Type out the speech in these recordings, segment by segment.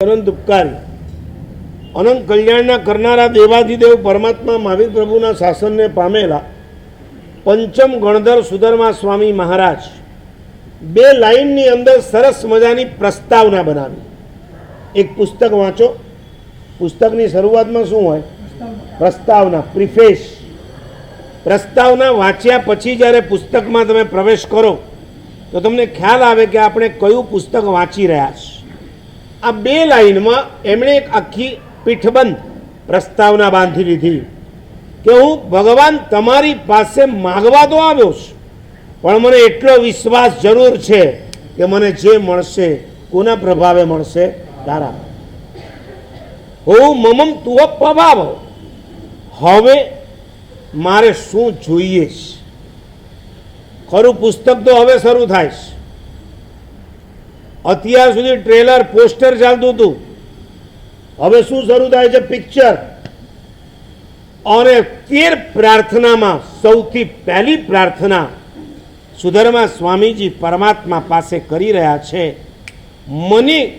અનંત ઉપકારી. અનંત કલ્યાણના કરનારા દેવાધિદેવ પરમાત્મા મહાવીર પ્રભુના શાસનને પામેલા પંચમ ગણધર સુધર્મા સ્વામી મહારાજ બે લાઈનની અંદર સરસ મજાની પ્રસ્તાવના બનાવી. એક પુસ્તક વાંચો. પુસ્તકની શરૂઆતમાં શું હોય? પ્રસ્તાવના પ્રિફેસ પ્રસ્તાવના વાંચ્યા પછી જ્યારે પુસ્તકમાં તમે પ્રવેશ કરો, તો તમને ખ્યાલ આવે કે આપણે કયું પુસ્તક વાંચી રહ્યા છીએ. આ બે લાઈનમાં એમણે એક આખી પીઠબંધ પ્રસ્તાવના બાંધી લીધી કે હું ભગવાન તમારી પાસે માગવા તો આવ્યો છું, પણ મને એટલો વિશ્વાસ જરૂર છે કે મને જે મળશે કોના પ્રભાવે મળશે તારા. હું મમમ તુવ પ્રભાવ હવે મારે શું જોઈએ છે? ખરું પુસ્તક તો હવે શરૂ થાય છે. અત્યાર સુધી ટ્રેલર, પોસ્ટર ચાલતું હતું. હવે શું શરૂ થાય છે પિક્ચર? અને તેર પ્રાર્થનામાં સૌથી પહેલી પ્રાર્થના સુધર્મા સ્વામીજી પરમાત્મા પાસે કરી રહ્યા છે. મને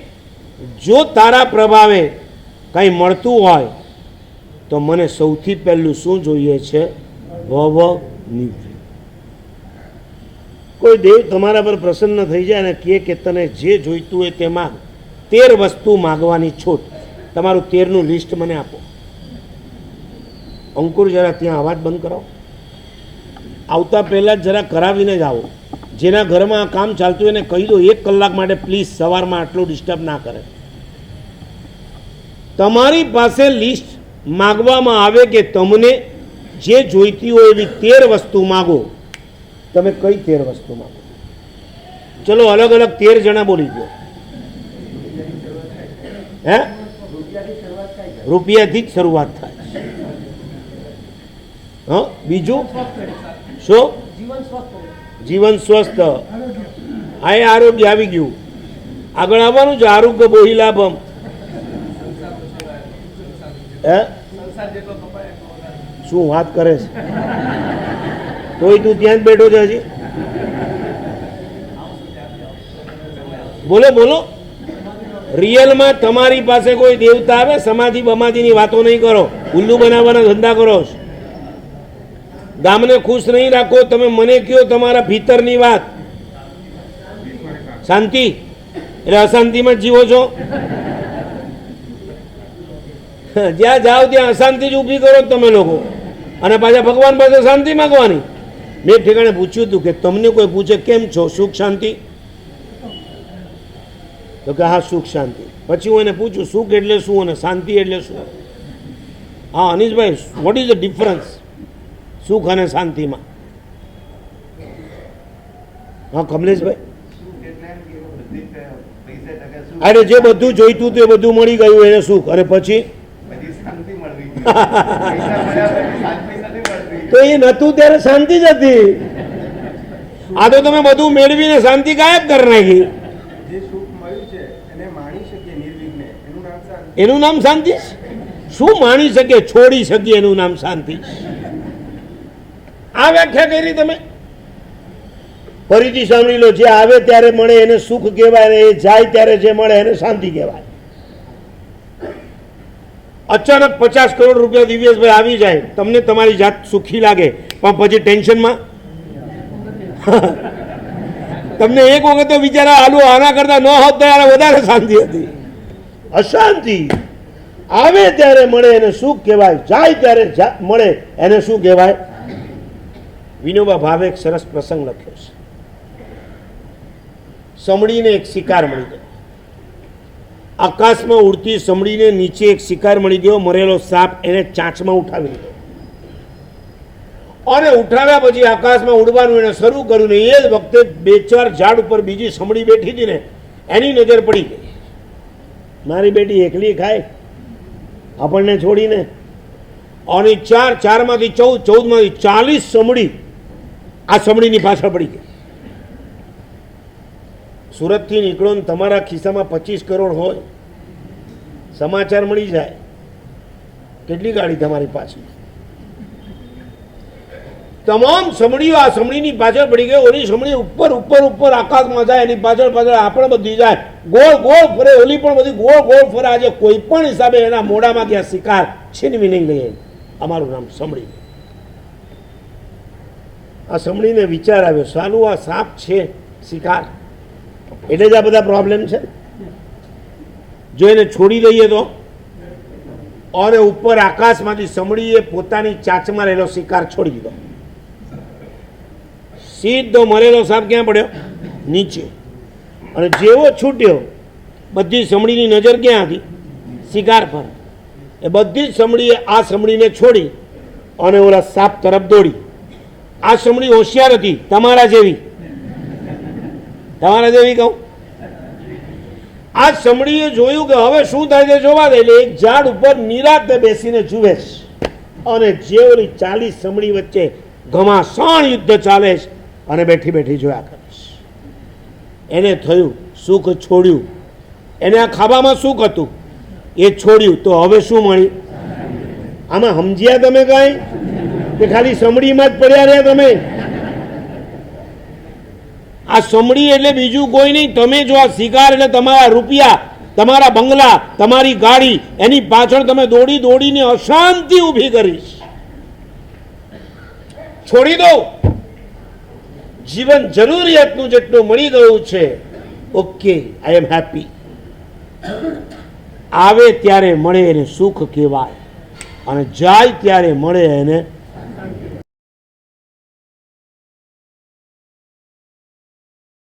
જો તારા પ્રભાવે કંઈ મળતું હોય, તો મને સૌથી પહેલું શું જોઈએ છે? વ નિવૃત્તિ. કોઈ દેવ તમારા પર પ્રસન્ન થઈ જાય અને કહે કે તને જે જોઈતું હોય તે માગ તેર વસ્તુ માગવાની છૂટ. તમારું તેરનું લિસ્ટ મને આપો. અંકુર જરા ત્યાં અવાજ બંધ કરાવો આવતા પહેલાં જરા કરાવીને જ આવો. જેના ઘરમાં આ કામ ચાલતું હોય એને કહી દો, એક કલાક માટે પ્લીઝ સવારમાં આટલું ડિસ્ટર્બ ના કરે. તમારી પાસે લિસ્ટ માગવામાં આવે કે તમને જે જોઈતી હોય એવી તેર વસ્તુ માગો. તમે કઈ તેર વસ્તુ માગો ચલો, અલગ અલગ તેર જણા બોલી ગયો હે? રૂપિયાથી જ શરૂઆત થાય હા? બીજું? શું? જીવન સ્વસ્થ. આ આરોગ્ય આવી ગયું. આગળ આવવાનું છે, આરોગ્ય બોહી લાભમ. હે? શું વાત કરે છે? તોય તું ત્યાં જ બેઠો છે હજી? બોલો બોલો. રિયલમાં તમારી પાસે કોઈ દેવતા આવે? સમાધિ બમાધિની વાતો નહીં કરો. ઉલ્લુ બનાવવાના ધંધા કરો. ગામને ખુશ નહીં રાખો. તમે મને કહો તમારા ભીતરની વાત? શાંતિ. એટલે અશાંતિમાં જીવો છો? જ્યાં જાઓ ત્યાં અશાંતિ જ ઊભી કરો તમે લોકો. અને પાછા ભગવાન પાસે શાંતિ માગવાની? મેં ઠેકાણે પૂછ્યું હતું કે તમને કોઈ પૂછે કેમ છો? સુખ શાંતિ? તો કે હા સુખ શાંતિ. પછી હું એને પૂછું સુખ એટલે શું અને શાંતિ એટલે શું? હા અનીશભાઈ વોટ ઇઝ ધ ડિફરન્સ સુખ અને શાંતિમાં? હા કમલેશભાઈ? અરે જે બધું જોઈતું હતું એ બધું મળી ગયું એને સુખ. અને પછી? તો એ નતું ત્યારે શાંતિ જ હતી. આ તો તમે બધું મેળવીને શાંતિ ગાયબ કરી નાખી. એને નામ શાંતિ? શું માણી શકે છોડી શકીએ એનું નામ શાંતિ? આ વ્યાખ્યા કરી તમે? ફરીથી સાંભળી લો જે આવે ત્યારે મળે એને સુખ કહેવાય એ જાય ત્યારે જે મળે એને શાંતિ કહેવાય. અચાનક પચાસ કરોડ રૂપિયા દિવ્યેશભાઈ આવી જાય, તમને તમારી જાત સુખી લાગે, પણ પછી ટેન્શનમાં? તમને એક વખત તો વિચારા આલુ આના કરતા ન હોત તો વધારે શાંતિ હતી. અશાંતિ. આવે ત્યારે મળે એને શું કહેવાય, જાય ત્યારે મળે એને શું કહેવાય? વિનોબા ભાવે એક સરસ પ્રસંગ લખ્યો છે. સમડીને એક શિકાર મળી ગયો. આકાશમાં ઉડતી સમડીને નીચે એક શિકાર મળી ગયો, મરેલો સાપ એને ચાંચમાં ઉઠાવી લીધો. અને ઉઠાવ્યા પછી આકાશમાં ઉડવાનું એને શરૂ કર્યું ને એ જ વખતે બે ચાર ઝાડ ઉપર બીજી સમડી બેઠી હતી ને, એની નજર પડી ગઈ. મારી બેટી એકલી ખાય, આપણને છોડીને. અને ચાર, ચારમાંથી ચૌદ, ચૌદમાંથી ચાલીસ સમડી આ સમડીની પાછળ પડી ગઈ. સુરતથી નીકળો ને તમારા ખિસ્સામાં પચીસ કરોડ હોય. સમાચાર મળી જાય, કેટલી ગાડી તમારી પાછળ તમામ સમડીઓ આ સમડીની પાછળ પડી ગઈ, ઓલી સમડી ઉપર ઉપર ઉપર આકાશમાં જાય, એની પાછળ પાછળ આપણે બધી જાય. ગોળ ગોળ ફરે, ઓલી પણ બધી ગોળ ગોળ ફરે. આજે કોઈ પણ હિસાબે એના મોઢામાં ત્યાં શિકાર છીનવી નહીં લઈએ. અમારું નામ સમડી આ સમડીને વિચાર આવ્યો, સાલું આ સાપ છે શિકાર. એટલે જ આ બધા પ્રોબ્લેમ છે? જો એને છોડી દઈએ તો? અને ઉપર આકાશમાંથી સમડીએ, પોતાની ચાંચમાં રહેલો શિકાર છોડી દીધો. સીધો મરેલો સાપ ક્યાં પડ્યો? નીચે. અને જેવો છૂટ્યો, બધી સમડીની નજર ક્યાં હતી? શિકાર પર. એ બધી જ સમડીએ આ સમડીને છોડી અને ઓલા સાપ તરફ દોડી. આ સમડી હોશિયાર હતી, તમારા જેવી. તમારા જેવી કહું? આ સમડીએ જોયું કે હવે શું થાય છે જોવા દે, એટલે એક ઝાડ ઉપર નિરાતે બેસીને જુએ છે. અને જે ઓલી ચાલીસ સમડી વચ્ચે ઘમાસાણ યુદ્ધ ચાલે છે અને બેઠી બેઠી જોયા કરે છે. એને થયું સુખ છોડ્યું. એને આ ખાવામાં સુખ હતું. એ છોડ્યું. તો હવે શું મળ્યું આમાં સમજ્યા તમે કાંઈ? કે ખાલી સમડીમાં જ પડ્યા રહ્યા તમે? આ સમડી એટલે બીજું કોઈ નહીં. તમે જો આ શિકાર એટલે તમારા રૂપિયા, તમારા બંગલા, તમારી ગાડી, એની પાછળ તમે દોડી દોડીને અશાંતિ ઊભી કરીશ. છોડી દો જીવન જરૂરિયાતનું જેટલું મળી ગયું છે. ઓકે આઈ એમ હેપી આવે ત્યારે મળે એને સુખ કહેવાય. અને જાય ત્યારે મળે એને